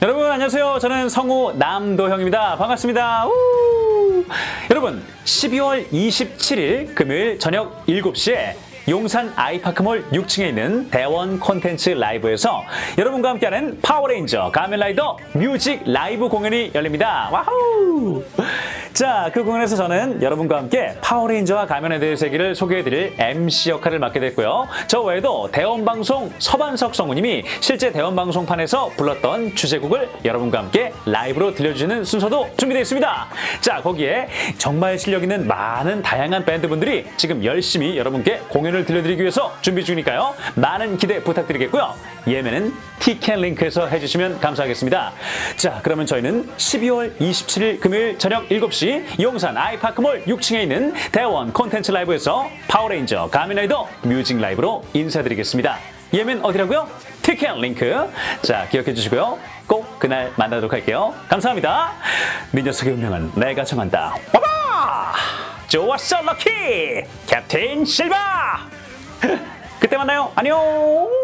여러분 안녕하세요. 저는 성우 남도형입니다. 반갑습니다. 우! 여러분 12월 27일 금요일 저녁 7시에 용산 아이파크몰 6층에 있는 대원 콘텐츠 라이브에서 여러분과 함께하는 파워레인저 가면라이더 뮤직 라이브 공연이 열립니다. 와우! 자, 그 공연에서 저는 여러분과 함께 파워레인저와 가면에 대해서 얘기를 소개해드릴 MC 역할을 맡게 됐고요. 저 외에도 대원방송 서반석 성우님이 실제 대원방송판에서 불렀던 주제곡을 여러분과 함께 라이브로 들려주시는 순서도 준비되어 있습니다. 자, 거기에 정말 실력 있는 많은 다양한 밴드분들이 지금 열심히 여러분께 공연을 들려드리기 위해서 준비 중이니까요. 많은 기대 부탁드리겠고요. 예매는 티켓 링크에서 해주시면 감사하겠습니다. 자, 그러면 저희는 12월 27일 금요일 저녁 7시 용산 아이파크몰 6층에 있는 대원 콘텐츠 라이브에서 파워레인저 가미라이더 뮤직 라이브로 인사드리겠습니다. 예매는 어디라고요? 티켓 링크. 자, 기억해 주시고요. 꼭 그날 만나도록 할게요. 감사합니다. 네 녀석의 운명은 내가 정한다. 와봐! 좋았어, 럭키! 캡틴 실바! 그때 만나요. 안녕!